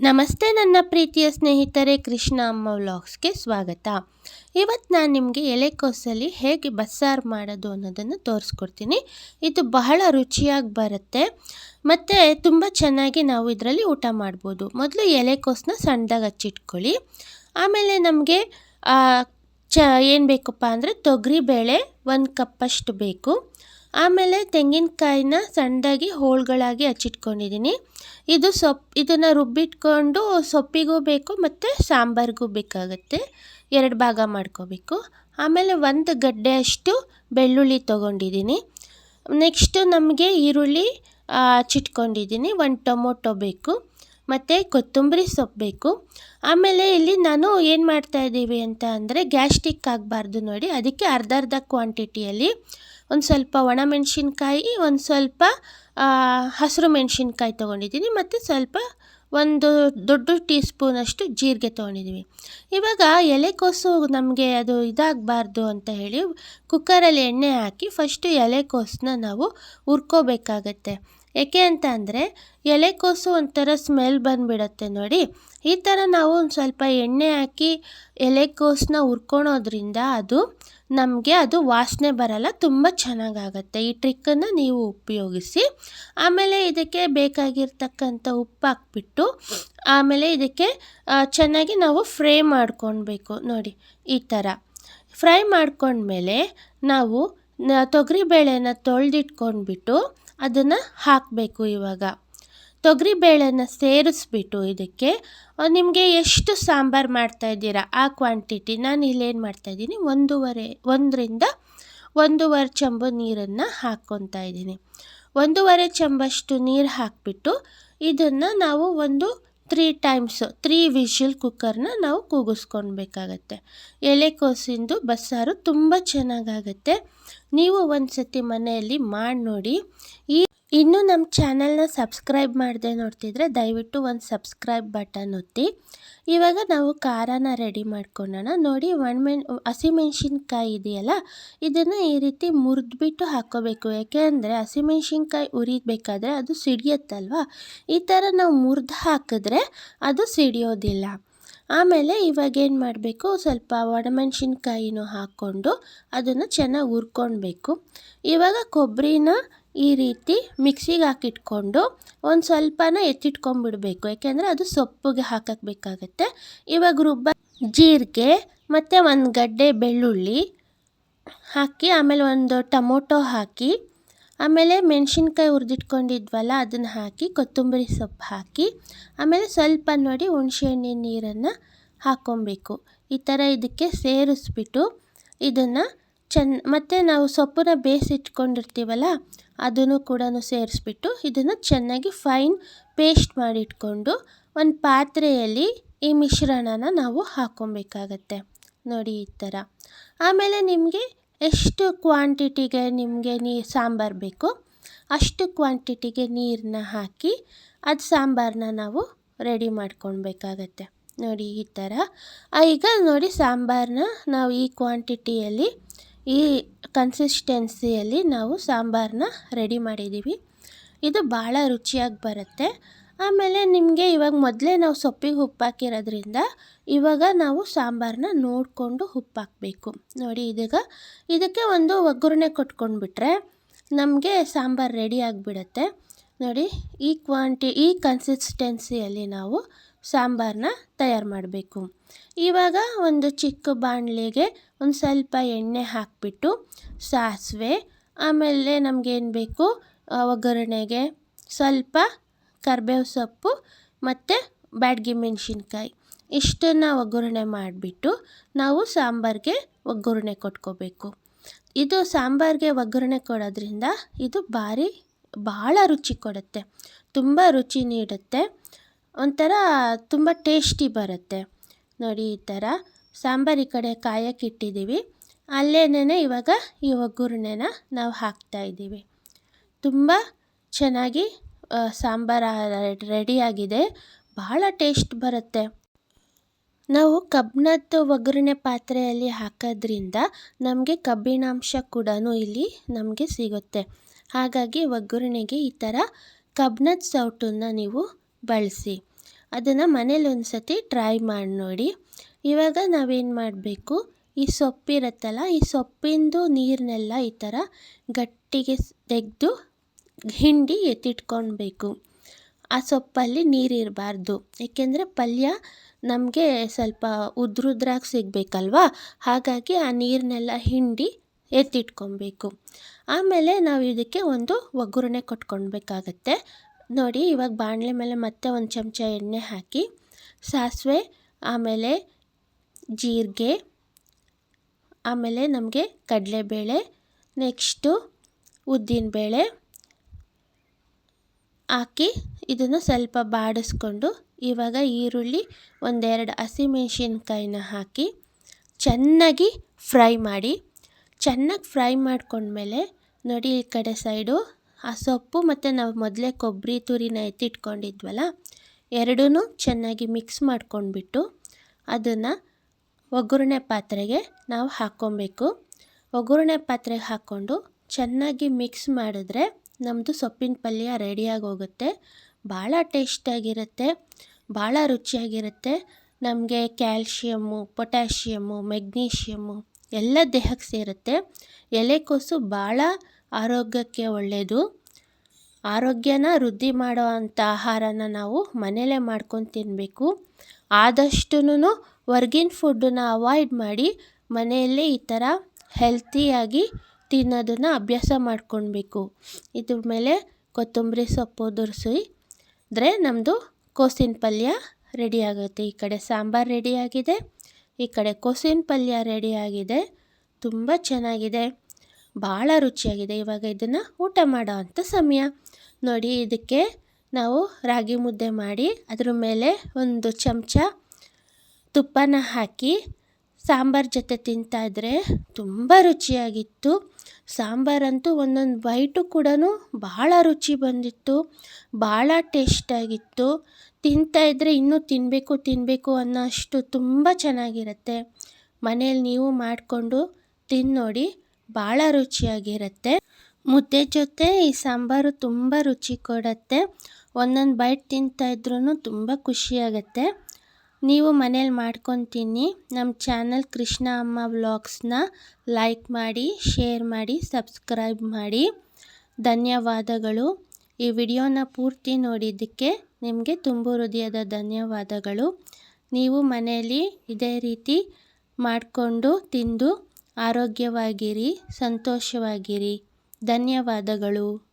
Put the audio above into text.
ನಮಸ್ತೆ ನನ್ನ ಪ್ರೀತಿಯ ಸ್ನೇಹಿತರೆ, ಕೃಷ್ಣ ಅಮ್ಮ ವ್ಲಾಗ್ಸ್ಗೆ ಸ್ವಾಗತ. ಇವತ್ತು ನಾನು ನಿಮಗೆ ಎಲೆಕೋಸಲ್ಲಿ ಹೇಗೆ ಬಸ್ಸಾರು ಮಾಡೋದು ಅನ್ನೋದನ್ನು ತೋರಿಸ್ಕೊಡ್ತೀನಿ. ಇದು ಬಹಳ ರುಚಿಯಾಗಿ ಬರುತ್ತೆ. ಮತ್ತು ತುಂಬ ಚೆನ್ನಾಗಿ ನಾವು ಇದರಲ್ಲಿ ಊಟ ಮಾಡ್ಬೋದು. ಮೊದಲು ಎಲೆಕೋಸನ್ನ ಸಣ್ಣದಾಗಿ ಹಚ್ಚಿಟ್ಕೊಳ್ಳಿ. ಆಮೇಲೆ ನಮಗೆ ಚ, ಏನು ಬೇಕಪ್ಪ ಅಂದರೆ ತೊಗರಿಬೇಳೆ ಒಂದು ಕಪ್ಪಷ್ಟು ಬೇಕು. ಆಮೇಲೆ ತೆಂಗಿನಕಾಯಿನ ಸಣ್ಣದಾಗಿ ಹೋಳುಗಳಾಗಿ ಹಚ್ಚಿಟ್ಕೊಂಡಿದ್ದೀನಿ. ಇದು ಸೊಪ್ಪು ಇದನ್ನು ರುಬ್ಬಿಟ್ಕೊಂಡು ಸೊಪ್ಪಿಗೂ ಬೇಕು ಮತ್ತು ಸಾಂಬಾರಿಗೂ ಬೇಕಾಗುತ್ತೆ. ಎರಡು ಭಾಗ ಮಾಡ್ಕೋಬೇಕು. ಆಮೇಲೆ ಒಂದು ಗಡ್ಡೆಯಷ್ಟು ಬೆಳ್ಳುಳ್ಳಿ ತೊಗೊಂಡಿದ್ದೀನಿ. ನೆಕ್ಸ್ಟು ನಮಗೆ ಈರುಳ್ಳಿ ಹಚ್ಚಿಟ್ಕೊಂಡಿದ್ದೀನಿ. ಒಂದು ಟೊಮೊಟೊ ಬೇಕು. ಮತ್ತು ಕೊತ್ತಂಬರಿ ಸೊಪ್ಪು ಬೇಕು. ಆಮೇಲೆ ಇಲ್ಲಿ ನಾನು ಏನು ಮಾಡ್ತಾಯಿದ್ದೀವಿ ಅಂತ ಅಂದರೆ ಗ್ಯಾಸ್ಟಿಕ್ ಆಗಬಾರ್ದು ನೋಡಿ. ಅದಕ್ಕೆ ಅರ್ಧ ಅರ್ಧ ಕ್ವಾಂಟಿಟಿಯಲ್ಲಿ ಒಂದು ಸ್ವಲ್ಪ ಒಣಮೆಣ್ಸಿನ್ಕಾಯಿ ಒಂದು ಸ್ವಲ್ಪ ಹಸಿರು ಮೆಣಸಿನ್ಕಾಯಿ ತೊಗೊಂಡಿದ್ದೀನಿ ಮತ್ತು ಸ್ವಲ್ಪ ಒಂದು ದೊಡ್ಡ ಟೀ ಸ್ಪೂನಷ್ಟು ಜೀರಿಗೆ ತೊಗೊಂಡಿದ್ದೀವಿ. ಇವಾಗ ಎಲೆಕೋಸು ನಮಗೆ ಅದು ಇದಾಗಬಾರ್ದು ಅಂತ ಹೇಳಿ ಕುಕ್ಕರಲ್ಲಿ ಎಣ್ಣೆ ಹಾಕಿ ಫಸ್ಟು ಎಲೆಕೋಸನ್ನ ನಾವು ಹುರ್ಕೋಬೇಕಾಗತ್ತೆ. ಏಕೆ ಅಂತ ಅಂದರೆ ಎಲೆಕೋಸು ಒಂಥರ ಸ್ಮೆಲ್ ಬಂದುಬಿಡತ್ತೆ ನೋಡಿ. ಈ ಥರ ನಾವು ಒಂದು ಸ್ವಲ್ಪ ಎಣ್ಣೆ ಹಾಕಿ ಎಲೆಕೋಸನ್ನ ಹುರ್ಕೊಳೋದ್ರಿಂದ ಅದು ನಮಗೆ ಅದು ವಾಸನೆ ಬರಲ್ಲ, ತುಂಬ ಚೆನ್ನಾಗಾಗತ್ತೆ. ಈ ಟ್ರಿಕ್ಕನ್ನು ನೀವು ಉಪಯೋಗಿಸಿ. ಆಮೇಲೆ ಇದಕ್ಕೆ ಬೇಕಾಗಿರ್ತಕ್ಕಂಥ ಉಪ್ಪು ಹಾಕ್ಬಿಟ್ಟು, ಆಮೇಲೆ ಇದಕ್ಕೆ ಚೆನ್ನಾಗಿ ನಾವು ಫ್ರೈ ಮಾಡ್ಕೊಳ್ಬೇಕು ನೋಡಿ ಈ ಥರ ಫ್ರೈ ಮಾಡ್ಕೊಂಡ್ಮೇಲೆ ನಾವು ತೊಗರಿಬೇಳೆನ ತೊಳೆದಿಟ್ಕೊಂಡ್ಬಿಟ್ಟು ಅದನ್ನು ಹಾಕಬೇಕು ಇವಾಗ. ತೊಗರಿಬೇಳೆನ ಸೇರಿಸ್ಬಿಟ್ಟು ಇದಕ್ಕೆ ನಿಮಗೆ ಎಷ್ಟು ಸಾಂಬಾರು ಮಾಡ್ತಾಯಿದ್ದೀರಾ ಆ ಕ್ವಾಂಟಿಟಿ ನಾನು ಇಲ್ಲೇನು ಮಾಡ್ತಾಯಿದ್ದೀನಿ ಒಂದೂವರೆ, ಒಂದರಿಂದ ಒಂದೂವರೆ ಚಂಬು ನೀರನ್ನು ಹಾಕ್ಕೊತಾ ಇದ್ದೀನಿ. ಒಂದೂವರೆ ಚಂಬಷ್ಟು ನೀರು ಹಾಕಿಬಿಟ್ಟು ಇದನ್ನು ನಾವು ಒಂದು ತ್ರೀ ಟೈಮ್ಸು ತ್ರೀ ವಿಷಲ್ ಕುಕ್ಕರ್ನ ನಾವು ಕೂಗಿಸ್ಕೊಳ್ಬೇಕಾಗತ್ತೆ. ಎಲೆಕೋಸಿಂದು ಬಸ್ಸಾರು ತುಂಬ ಚೆನ್ನಾಗಾಗತ್ತೆ. ನೀವು ಒಂದು ಸತಿ ಮನೆಯಲ್ಲಿ ಮಾಡಿ ನೋಡಿ ಈ ಇನ್ನೂ ನಮ್ಮ ಚಾನಲ್ನ ಸಬ್ಸ್ಕ್ರೈಬ್ ಮಾಡದೆ ನೋಡ್ತಿದ್ರೆ ದಯವಿಟ್ಟು ಒಂದು ಸಬ್ಸ್ಕ್ರೈಬ್ ಬಟನ್ ಒತ್ತಿ. ಇವಾಗ ನಾವು ಖಾರನ ರೆಡಿ ಮಾಡ್ಕೊಳ್ಳೋಣ ನೋಡಿ ಒಣಮೆಣ್ ಹಸಿಮೆಣ್ಸಿನ್ಕಾಯಿ ಇದೆಯಲ್ಲ, ಇದನ್ನು ಈ ರೀತಿ ಮುರಿದ್ಬಿಟ್ಟು ಹಾಕೋಬೇಕು. ಯಾಕೆ ಅಂದರೆ ಹಸಿಮೆಣ್ಸಿನ್ಕಾಯಿ ಉರಿಬೇಕಾದ್ರೆ ಅದು ಸಿಡಿಯುತ್ತಲ್ವ? ಈ ಥರ ನಾವು ಮುರಿದು ಹಾಕಿದ್ರೆ ಅದು ಸಿಡಿಯೋದಿಲ್ಲ. ಆಮೇಲೆ ಇವಾಗೇನು ಮಾಡಬೇಕು, ಸ್ವಲ್ಪ ಒಣಮೆಣ್ಸಿನ್ಕಾಯಿನೂ ಹಾಕ್ಕೊಂಡು ಅದನ್ನು ಚೆನ್ನಾಗಿ ಹುರ್ಕೊಳ್ಬೇಕು ಇವಾಗ ಕೊಬ್ಬರಿನ ಈ ರೀತಿ ಮಿಕ್ಸಿಗೆ ಹಾಕಿಟ್ಕೊಂಡು ಒಂದು ಸ್ವಲ್ಪನ ಎತ್ತಿಟ್ಕೊಂಡ್ಬಿಡ್ಬೇಕು ಯಾಕೆಂದರೆ ಅದು ಸೊಪ್ಪಿಗೆ ಹಾಕಕ್ಕೆ ಬೇಕಾಗತ್ತೆ ಇವಾಗ ರುಬ್ಬ ಜೀರಿಗೆ ಮತ್ತು ಒಂದು ಗಡ್ಡೆ ಬೆಳ್ಳುಳ್ಳಿ ಹಾಕಿ, ಆಮೇಲೆ ಒಂದು ಟೊಮೊಟೊ ಹಾಕಿ, ಆಮೇಲೆ ಮೆಣಸಿನ್ಕಾಯಿ ಹುರಿದಿಟ್ಕೊಂಡಿದ್ವಲ್ಲ ಅದನ್ನು ಹಾಕಿ, ಕೊತ್ತಂಬರಿ ಸೊಪ್ಪು ಹಾಕಿ, ಆಮೇಲೆ ಸ್ವಲ್ಪ ನೋಡಿ ಹುಣಸೆಹಣ್ಣಿನ ನೀರನ್ನು ಹಾಕ್ಕೊಬೇಕು. ಈ ಥರ ಇದಕ್ಕೆ ಸೇರಿಸ್ಬಿಟ್ಟು ಇದನ್ನು ಚೆನ್ನ ಮತ್ತು ನಾವು ಸೊಪ್ಪನ್ನ ಬೇಯಿಸಿಟ್ಕೊಂಡಿರ್ತೀವಲ್ಲ ಅದನ್ನು ಕೂಡ ಸೇರಿಸ್ಬಿಟ್ಟು ಇದನ್ನು ಚೆನ್ನಾಗಿ ಫೈನ್ ಪೇಸ್ಟ್ ಮಾಡಿಟ್ಕೊಂಡು ಒಂದು ಪಾತ್ರೆಯಲ್ಲಿ ಈ ಮಿಶ್ರಣನ ನಾವು ಹಾಕ್ಕೊಬೇಕಾಗತ್ತೆ. ನೋಡಿ ಈ ಥರ ಆಮೇಲೆ ನಿಮಗೆ ಎಷ್ಟು ಕ್ವಾಂಟಿಟಿಗೆ ನಿಮಗೆ ನೀ, ಸಾಂಬಾರು ಬೇಕು, ಅಷ್ಟು ಕ್ವಾಂಟಿಟಿಗೆ ನೀರನ್ನ ಹಾಕಿ ಅದು ಸಾಂಬಾರನ್ನ ನಾವು ರೆಡಿ ಮಾಡ್ಕೊಳ್ಬೇಕಾಗತ್ತೆ. ನೋಡಿ ಈ ಥರ ಈಗ ನೋಡಿ ಸಾಂಬಾರನ್ನ ನಾವು ಈ ಕ್ವಾಂಟಿಟಿಯಲ್ಲಿ ಈ ಕನ್ಸಿಸ್ಟೆನ್ಸಿಯಲ್ಲಿ ನಾವು ಸಾಂಬಾರನ್ನ ರೆಡಿ ಮಾಡಿದ್ದೀವಿ. ಇದು ಭಾಳ ರುಚಿಯಾಗಿ ಬರುತ್ತೆ. ಆಮೇಲೆ ನಿಮಗೆ ಇವಾಗ ಮೊದಲೇ ನಾವು ಸೊಪ್ಪಿಗೆ ಉಪ್ಪು ಹಾಕಿರೋದ್ರಿಂದ ಇವಾಗ ನಾವು ಸಾಂಬಾರನ್ನ ನೋಡಿಕೊಂಡು ಉಪ್ಪು ಹಾಕಬೇಕು. ನೋಡಿ ಇದೀಗ ಇದಕ್ಕೆ ಒಂದು ಒಗ್ಗರಣೆ ಕೊಟ್ಕೊಂಡ್ಬಿಟ್ರೆ ನಮಗೆ ಸಾಂಬಾರು ರೆಡಿ ಆಗಿಬಿಡತ್ತೆ. ನೋಡಿ ಈ ಕ್ವಾಂಟಿ ಈ ಕನ್ಸಿಸ್ಟೆನ್ಸಿಯಲ್ಲಿ ನಾವು ಸಾಂಬಾರನ್ನ ತಯಾರು ಮಾಡಬೇಕು. ಇವಾಗ ಒಂದು ಚಿಕ್ಕ ಬಾಣಲೆಗೆ ಒಂದು ಸ್ವಲ್ಪ ಎಣ್ಣೆ ಹಾಕಿಬಿಟ್ಟು ಸಾಸಿವೆ, ಆಮೇಲೆ ನಮಗೇನು ಬೇಕು? ಒಗ್ಗರಣೆಗೆ ಸ್ವಲ್ಪ ಕರ್ಬೇವು ಸೊಪ್ಪು ಮತ್ತು ಬ್ಯಾಡಗಿ ಮೆಣಸಿನ್ಕಾಯಿ. ಇಷ್ಟನ್ನು ಒಗ್ಗರಣೆ ಮಾಡಿಬಿಟ್ಟು ನಾವು ಸಾಂಬಾರಿಗೆ ಒಗ್ಗರಣೆ ಕೊಟ್ಕೋಬೇಕು. ಇದು ಸಾಂಬಾರಿಗೆ ಒಗ್ಗರಣೆ ಕೊಡೋದ್ರಿಂದ ಇದು ಭಾರಿ, ಭಾಳ ರುಚಿ ಕೊಡುತ್ತೆ. ತುಂಬ ರುಚಿ ನೀಡುತ್ತೆ. ಒಂಥರ ತುಂಬ ಟೇಸ್ಟಿ ಬರುತ್ತೆ. ನೋಡಿ ಈ ಥರ ಸಾಂಬಾರು ಈ ಕಡೆ ಕಾಯಕ್ಕೆ ಇಟ್ಟಿದ್ದೀವಿ. ಅಲ್ಲೇನೇ ಇವಾಗ ಈ ಒಗ್ಗರಣೆನ ನಾವು ಹಾಕ್ತಾಯಿದ್ದೀವಿ ತುಂಬ ಚೆನ್ನಾಗಿ ಸಾಂಬಾರು ರೆಡಿಯಾಗಿದೆ. ಬಹಳ ಟೇಸ್ಟ್ ಬರುತ್ತೆ. ನಾವು ಕಬ್ಬಿಣದ ಒಗ್ಗರಣೆ ಪಾತ್ರೆಯಲ್ಲಿ ಹಾಕೋದ್ರಿಂದ ನಮಗೆ ಕಬ್ಬಿಣಾಂಶ ಕೂಡ ಇಲ್ಲಿ ನಮಗೆ ಸಿಗುತ್ತೆ. ಹಾಗಾಗಿ ಒಗ್ಗರಣೆಗೆ ಈ ಥರ ಕಬ್ಬಿಣದ ಸೌಟನ್ನು ನೀವು ಬಳಸಿ. ಅದನ್ನು ಮನೇಲಿ ಒಂದು ಸತಿ ಟ್ರೈ ಮಾಡಿ ನೋಡಿ. ಇವಾಗ ನಾವೇನು ಮಾಡಬೇಕು? ಈ ಸೊಪ್ಪಿರುತ್ತಲ್ಲ ಈ ಸೊಪ್ಪಿಂದು ನೀರನ್ನೆಲ್ಲ ಈ ಥರ ಗಟ್ಟಿಗೆ ತೆಗೆದು ಹಿಂಡಿ ಎತ್ತಿಟ್ಕೊಳ್ಬೇಕು ಆ ಸೊಪ್ಪಲ್ಲಿ ನೀರಿರಬಾರ್ದು ಏಕೆಂದರೆ ಪಲ್ಯ ನಮಗೆ ಸ್ವಲ್ಪ ಉದ್ರುದ್ರಾಗಿ ಸಿಗಬೇಕಲ್ವಾ? ಹಾಗಾಗಿ ಆ ನೀರನ್ನೆಲ್ಲ ಹಿಂಡಿ ಎತ್ತಿಟ್ಕೊಬೇಕು ಆಮೇಲೆ ನಾವು ಇದಕ್ಕೆ ಒಂದು ಒಗ್ಗರಣೆ ಕೊಟ್ಕೊಳ್ಬೇಕಾಗತ್ತೆ ನೋಡಿ, ಇವಾಗ ಬಾಣಲೆ ಮೇಲೆ ಮತ್ತೆ ಒಂದು ಚಮಚ ಎಣ್ಣೆ ಹಾಕಿ, ಸಾಸಿವೆ, ಆಮೇಲೆ ಜೀರಿಗೆ, ಆಮೇಲೆ ನಮಗೆ ಕಡಲೆಬೇಳೆ, ನೆಕ್ಸ್ಟು ಉದ್ದಿನಬೇಳೆ ಹಾಕಿ ಇದನ್ನು ಸ್ವಲ್ಪ ಬಾಡಿಸ್ಕೊಂಡು, ಇವಾಗ ಈರುಳ್ಳಿ ಒಂದೆರಡು ಹಸಿಮೆಣಸಿನ್ಕಾಯಿನ ಹಾಕಿ ಚೆನ್ನಾಗಿ ಫ್ರೈ ಮಾಡಿ. ಚೆನ್ನಾಗಿ ಫ್ರೈ ಮಾಡ್ಕೊಂಡ್ಮೇಲೆ ನೋಡಿ ಈ ಕಡೆ ಸೈಡು ಆ ಸೊಪ್ಪು ಮತ್ತು ನಾವು ಮೊದಲೇ ಕೊಬ್ಬರಿ, ತುರಿನ ಎತ್ತಿಟ್ಕೊಂಡಿದ್ವಲ್ಲ ಎರಡೂ ಚೆನ್ನಾಗಿ ಮಿಕ್ಸ್ ಮಾಡ್ಕೊಂಡ್ಬಿಟ್ಟು ಅದನ್ನು ಒಗ್ಗರಣೆ ಪಾತ್ರೆಗೆ ನಾವು ಹಾಕ್ಕೊಬೇಕು. ಒಗ್ಗರಣೆ ಪಾತ್ರೆಗೆ ಹಾಕ್ಕೊಂಡು ಚೆನ್ನಾಗಿ ಮಿಕ್ಸ್ ಮಾಡಿದ್ರೆ ನಮ್ಮದು ಸೊಪ್ಪಿನ ಪಲ್ಯ ರೆಡಿಯಾಗಿ ಹೋಗುತ್ತೆ ಭಾಳ ಟೇಸ್ಟಾಗಿರುತ್ತೆ ಭಾಳ ರುಚಿಯಾಗಿರುತ್ತೆ. ನಮಗೆ ಕ್ಯಾಲ್ಶಿಯಮ್ಮು ಪೊಟ್ಯಾಷಿಯಮ್ಮು ಮೆಗ್ನೀಷಿಯಮ್ಮು ಎಲ್ಲ ದೇಹಕ್ಕೆ ಸೇರುತ್ತೆ. ಎಲೆಕೋಸು ಭಾಳ ಆರೋಗ್ಯಕ್ಕೆ ಒಳ್ಳೆಯದು ಆರೋಗ್ಯನ ವೃದ್ಧಿ ಮಾಡೋ ಆಹಾರನ ನಾವು ಮನೆಯಲ್ಲೇ ಮಾಡ್ಕೊಂಡು ತಿನ್ನಬೇಕು ಆದಷ್ಟು ಹೊರ್ಗಿನ ಫುಡ್ಡನ್ನ ಅವಾಯ್ಡ್ ಮಾಡಿ ಮನೆಯಲ್ಲೇ ಈ ಥರ ಹೆಲ್ತಿಯಾಗಿ ತಿನ್ನೋದನ್ನು ಅಭ್ಯಾಸ ಮಾಡ್ಕೊಳ್ಬೇಕು. ಇದ್ರ ಮೇಲೆ ಕೊತ್ತಂಬರಿ ಸೊಪ್ಪು ದುರ್ಸಿದ್ರೆ ನಮ್ಮದು ಕೋಸಿನ ಪಲ್ಯ ರೆಡಿ ಆಗುತ್ತೆ. ಈ ಕಡೆ ಸಾಂಬಾರು ರೆಡಿಯಾಗಿದೆ ಈ ಕಡೆ ಕೋಸಿನ ಪಲ್ಯ ರೆಡಿಯಾಗಿದೆ ತುಂಬ ಚೆನ್ನಾಗಿದೆ. ಭಾಳ ರುಚಿಯಾಗಿದೆ. ಇವಾಗ ಇದನ್ನು ಊಟ ಮಾಡೋ ಅಂಥ ಸಮಯ. ನೋಡಿ, ಇದಕ್ಕೆ ನಾವು ರಾಗಿ ಮುದ್ದೆ ಮಾಡಿ, ಅದ್ರ ಮೇಲೆ ಒಂದು ಚಮಚ ತುಪ್ಪನ ಹಾಕಿ ಸಾಂಬಾರು ಜೊತೆ ತಿಂತಾಯಿದ್ರೆ ತುಂಬ ರುಚಿಯಾಗಿತ್ತು. ಸಾಂಬಾರಂತೂ ಒಂದೊಂದು ಬೈಟು ಕೂಡ ಭಾಳ ರುಚಿ ಬಂದಿತ್ತು, ಭಾಳ ಟೇಸ್ಟಾಗಿತ್ತು ತಿಂತಾಯಿದ್ರೆ ಇನ್ನೂ ತಿನ್ನಬೇಕು ತಿನ್ನಬೇಕು ಅನ್ನೋ ಅಷ್ಟು ತುಂಬ ಚೆನ್ನಾಗಿರುತ್ತೆ. ಮನೇಲಿ ನೀವು ಮಾಡಿಕೊಂಡು ತಿಂದು ನೋಡಿ ಭಾಳ ರುಚಿಯಾಗಿರುತ್ತೆ. ಮುದ್ದೆ ಜೊತೆ ಈ ಸಾಂಬಾರು ತುಂಬ ರುಚಿ ಕೊಡುತ್ತೆ. ಒಂದೊಂದು ಬೈಟ್ ತಿಂತಾಯಿದ್ರೂ ತುಂಬ ಖುಷಿಯಾಗತ್ತೆ. ನೀವು ಮನೇಲಿ ಮಾಡ್ಕೊತೀನಿ. ನಮ್ಮ ಚಾನಲ್ ಕೃಷ್ಣ ಅಮ್ಮ ವ್ಲಾಗ್ಸ್ನ ಲೈಕ್ ಮಾಡಿ, ಶೇರ್ ಮಾಡಿ, ಸಬ್ಸ್ಕ್ರೈಬ್ ಮಾಡಿ. ಧನ್ಯವಾದಗಳು. ಈ ವಿಡಿಯೋನ ಪೂರ್ತಿ ನೋಡಿದ್ದಕ್ಕೆ ನಿಮಗೆ ತುಂಬ ಹೃದಯದ ಧನ್ಯವಾದಗಳು. ನೀವು ಮನೆಯಲ್ಲಿ ಇದೇ ರೀತಿ ಮಾಡಿಕೊಂಡು ತಿಂದು ಆರೋಗ್ಯವಾಗಿರಿ ಸಂತೋಷವಾಗಿರಿ. ಧನ್ಯವಾದಗಳು.